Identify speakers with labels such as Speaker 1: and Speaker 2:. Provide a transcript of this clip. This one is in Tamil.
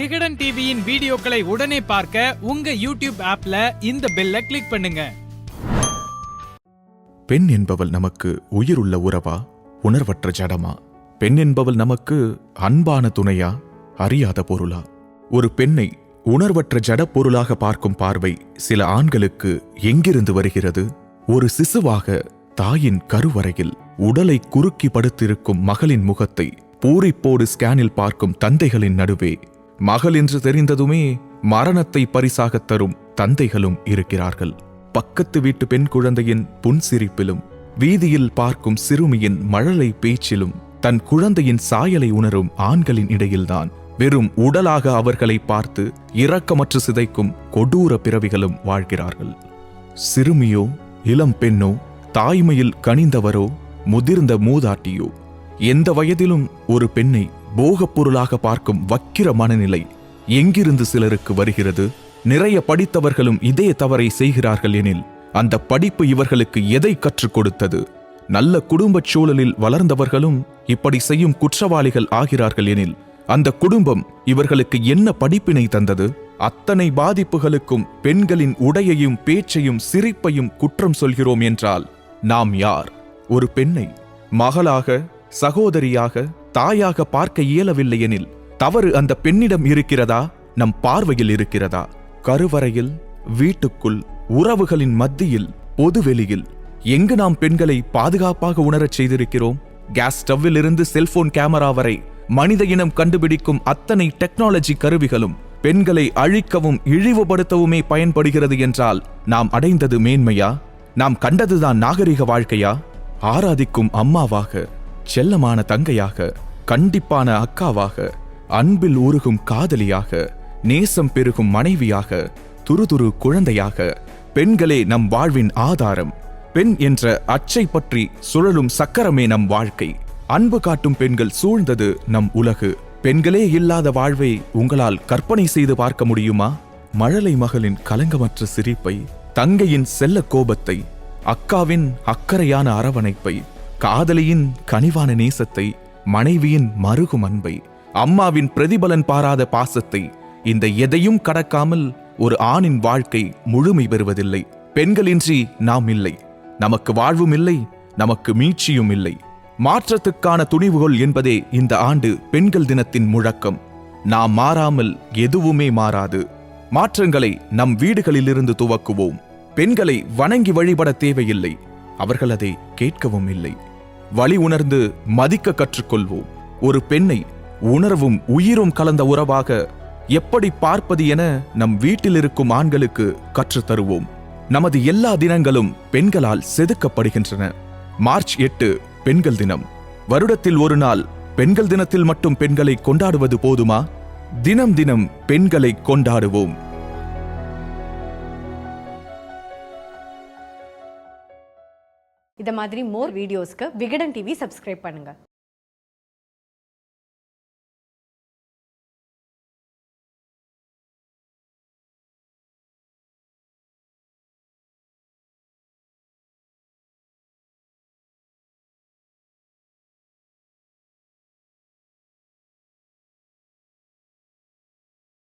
Speaker 1: விகடன் டிவியின் வீடியோக்களை உடனே பார்க்க உங்க யூடியூப் ஆப்ல இந்த பெல்ல கிளிக் பண்ணுங்க.
Speaker 2: பெண் என்பவள் நமக்கு உயிருள்ள உறவா? உணர்வற்ற ஜடமா? பெண் என்பவள் நமக்கு அன்பான துணையா? அறியாத பொருளா? ஒரு பெண்ணை உணர்வற்ற ஜட பொருளாக பார்க்கும் பார்வை சில ஆண்களுக்கு எங்கிருந்து வருகிறது? ஒரு சிசுவாக தாயின் கருவறையில் உடலை குறுக்கி படுத்திருக்கும் மகளின் முகத்தை பூரிப்போடு ஸ்கேனில் பார்க்கும் தந்தைகளின் நடுவே மகள் என்று தெரிந்ததுமே மரணத்தை பரிசாகத் தரும் தந்தைகளும் இருக்கிறார்கள். பக்கத்து வீட்டு பெண் குழந்தையின் புன்சிரிப்பிலும் வீதியில் பார்க்கும் சிறுமியின் மழலை பேச்சிலும் தன் குழந்தையின் சாயலை உணரும் ஆண்களின் இடையில்தான். வெறும் உடலாக அவர்களை பார்த்து இரக்கமற்று சிதைக்கும் கொடூர பிறவிகளும் வாழ்கிறார்கள். சிறுமியோ இளம் பெண்ணோ தாய்மையில் கனிந்தவரோ முதிர்ந்த மூதாட்டியோ எந்த வயதிலும் ஒரு பெண்ணை போகப் பொருளாக பார்க்கும் வக்கிர மனநிலை எங்கிருந்து சிலருக்கு வருகிறது? நிறைய படித்தவர்களும் இதே தவறை செய்கிறார்கள் எனில் அந்த படிப்பு இவர்களுக்கு எதை கற்றுக் கொடுத்தது? நல்ல குடும்பச் சூழலில் வளர்ந்தவர்களும் இப்படி செய்யும் குற்றவாளிகள் ஆகிறார்கள் எனில் அந்த குடும்பம் இவர்களுக்கு என்ன படிப்பினை தந்தது? அத்தனை பாதிப்புகளுக்கும் பெண்களின் உடையையும் பேச்சையும் சிரிப்பையும் குற்றம் சொல்கிறோம் என்றால் நாம் யார்? ஒரு பெண்ணை மகளாக சகோதரியாக தாயாக பார்க்க இயலவில்லை எனில் தவறு அந்த பெண்ணிடம் இருக்கிறதா? நம் பார்வையில் இருக்கிறதா? கருவறையில் வீட்டுக்குள் உறவுகளின் மத்தியில் பொதுவெளியில் எங்கு நாம் பெண்களை பாதுகாப்பாக உணரச் செய்திருக்கிறோம்? கேஸ் ஸ்டவ்வில் இருந்து செல்போன் கேமரா வரை மனித இனம் கண்டுபிடிக்கும் அத்தனை டெக்னாலஜி கருவிகளும் பெண்களை அழிக்கவும் இழிவுபடுத்தவுமே பயன்படுகிறது என்றால் நாம் அடைந்தது மேன்மையா? நாம் கண்டதுதான் நாகரிக வாழ்க்கையா? ஆராதிக்கும் அம்மாவாக செல்லமான தங்கையாக கண்டிப்பான அக்காவாக அன்பில் உருகும் காதலியாக நேசம் பெருகும் மனைவியாக துருதுரு குழந்தையாக பெண்களே நம் வாழ்வின் ஆதாரம். பெண் என்ற அச்சை பற்றி சுழலும் சக்கரமே நம் வாழ்க்கை. அன்பு காட்டும் பெண்கள் சூழ்ந்தது நம் உலகு. பெண்களே இல்லாத வாழ்வை உங்களால் கற்பனை செய்து பார்க்க முடியுமா? மழலை மகளின் கலங்கமற்ற சிரிப்பை தங்கையின் செல்ல கோபத்தை அக்காவின் அக்கறையான அரவணைப்பை காதலியின் கனிவான நேசத்தை மனைவியின் மருகும் அன்பை அம்மாவின் பிரதிபலன் பாராத பாசத்தை இந்த எதையும் கடக்காமல் ஒரு ஆணின் வாழ்க்கை முழுமை பெறுவதில்லை. பெண்களின்றி நாம் இல்லை. நமக்கு வாழ்வும் இல்லை நமக்கு மீட்சியும் இல்லை. மாற்றத்துக்கான துணிவுகொள் என்பதே இந்த ஆண்டு பெண்கள் தினத்தின் முழக்கம். நாம் மாறாமல் எதுவுமே மாறாது. மாற்றங்களை நம் வீடுகளிலிருந்து துவக்குவோம். பெண்களை வணங்கி வழிபட தேவையில்லை. அவர்கள் அதை கேட்கவும் இல்லை. வழி உணர்ந்து மதிக்க கற்றுக்கொள்வோம். ஒரு பெண்ணை உணர்வும் உயிரும் கலந்த உறவாக எப்படி பார்ப்பது என நம் வீட்டில் இருக்கும் ஆண்களுக்கு கற்றுத்தருவோம் நமது எல்லா தினங்களும் பெண்களால் செதுக்கப்படுகின்றன. மார்ச் எட்டு பெண்கள் தினம். வருடத்தில் ஒரு நாள் பெண்கள் தினத்தில் மட்டும் பெண்களை கொண்டாடுவது போதுமா? தினம் தினம் பெண்களை கொண்டாடுவோம்.
Speaker 3: இதை மாதிரி மோர் வீடியோஸ்க்கு விகடன் டிவி சப்ஸ்கிரைப் பண்ணுங்கள்